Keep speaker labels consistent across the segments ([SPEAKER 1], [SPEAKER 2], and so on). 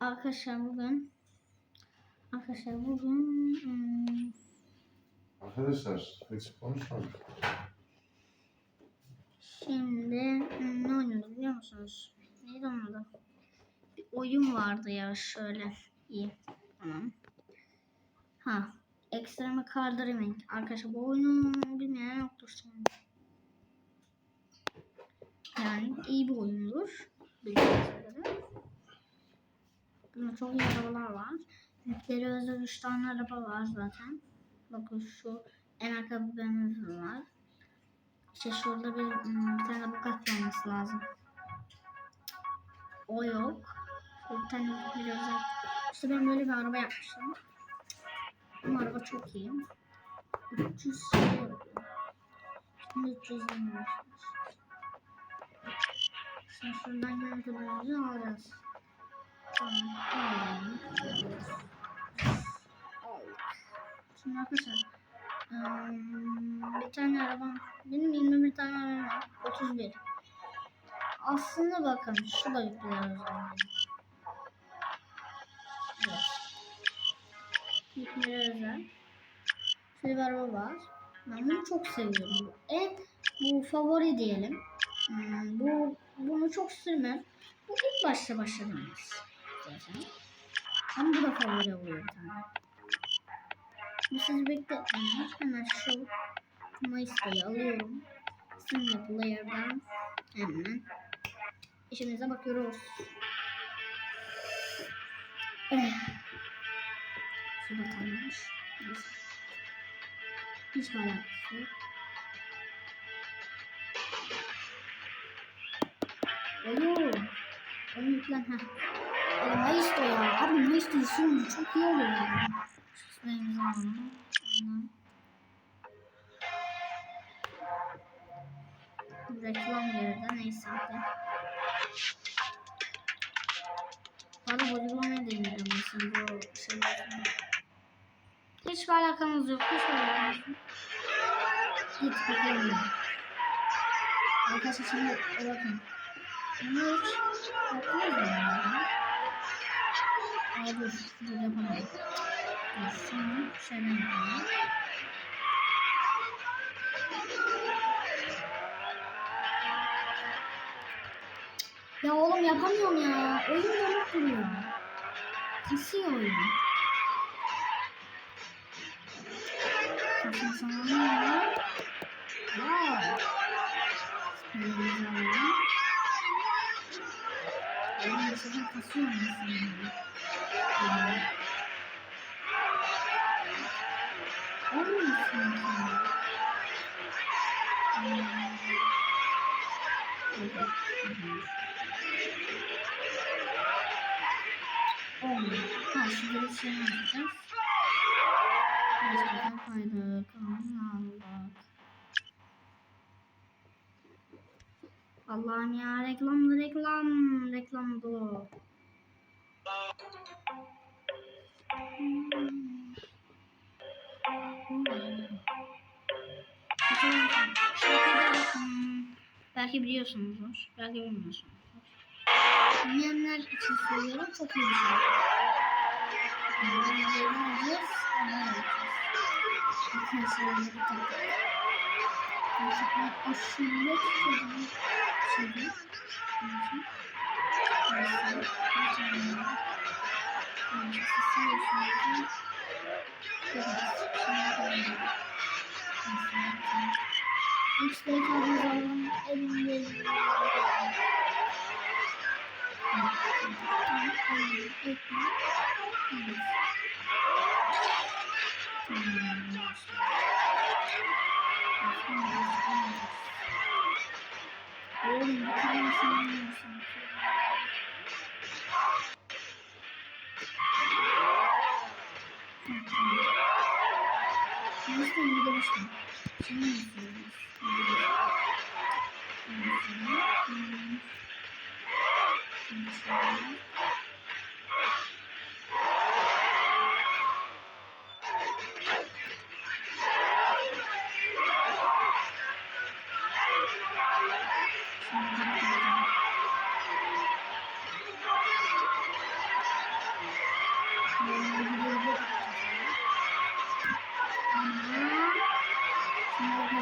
[SPEAKER 1] Arkadaşlar bugün Arkadaşlar bugün hmm,
[SPEAKER 2] Arkadaşlar hiç konuşmadık.
[SPEAKER 1] şimdi hmm, ne oynuyoruz biliyor musunuz? Neydi onun adı? Bir oyun vardı ya şöyle. İyi. Tamam. Ha. Extreme Card Dreaming. Arkadaşlar bu oyunu bilmeyen yoktur sanırım. Yani iyi bir oyundur. Bildiğiniz üzere. Bunda çok iyi arabalar var. Yükleri özel 3 tane araba var zaten. Bakın şu en arka bir BMW var. İşte şurada bir, hmm, bir tane Bugatti olması lazım. O yok. Bir tane bir özel. İşte ben böyle bir araba yapmıştım. Bu araba çok iyi. 300 şey yapıyor. Şimdi 300 lira Şimdi şuradan yönetimizi alacağız. Şimdi arkadaşlar bir tane arabam benim 21 tane arabam var 31 aslında bakın şu da yükler özel evet. Yükler özel şöyle bir araba var. Ben bunu çok seviyorum. En bu favori diyelim. Hmm, bu bunu çok sürmem. Bu ilk başta başladığımız zaten ama bu da favori oluyor tane bu sizi bekletmeyin. Hemen şu Mayıs'tayı alıyorum. Single player'dan hemen işimize bakıyoruz. Eh. Şu da kalmış. Hiç alakası yok. Oyun. Oyun yüklen. Heh. Oğlum Mayıs'ta ya. Abi Mayıs'ta işim çok iyi oluyor yani. Alalım. Ondan. Reklam yeri de neyse. Bana uygulamayı deneyeceğim mesela bu şeylerden. Hiçbir alakamız yok. Hiçbir alakamız yok. Hiç bakalım. Arkadaşlar şimdi bakın. Bunu hiç yapmıyoruz Dur yapamadım. Dur şimdi şöyle yapalım. Ya oğlum yapamıyorum ya. Oyun donuk duruyor. Kasıyor oyun. Kasıyor sana ne var? Wow. Spinimizi alalım. Bu sefer kasıyor mesela. Yani. Olmuyor sanki. Hmm. Olmuyor. Ha şurada bir şey yapacağız. Başkadan fayda kanalım Allah'ım ya reklam reklam reklam bu. Belki biliyorsunuzdur, belki bilmiyorsunuzdur. Bilmeyenler için söylüyorum, çok iyi bir şey. Bilmeyenleri alacağız, onu yapacağız. Tutuyorum. Şimdi. Neyse. Neyse. Oğlum bir tanesini yemiyorsun. Yüzde yüzde başım. Şimdi izliyoruz. Şimdi şöyle. Şimdi şöyle.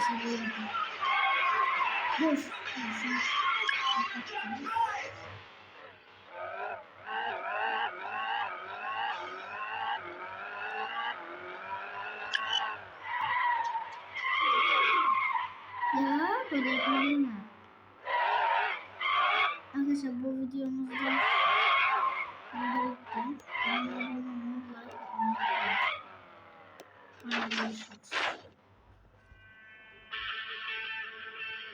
[SPEAKER 1] Dur. Şunu kapattım. Ya böyle yapmalıyım ha. Arkadaşlar bu videomuzda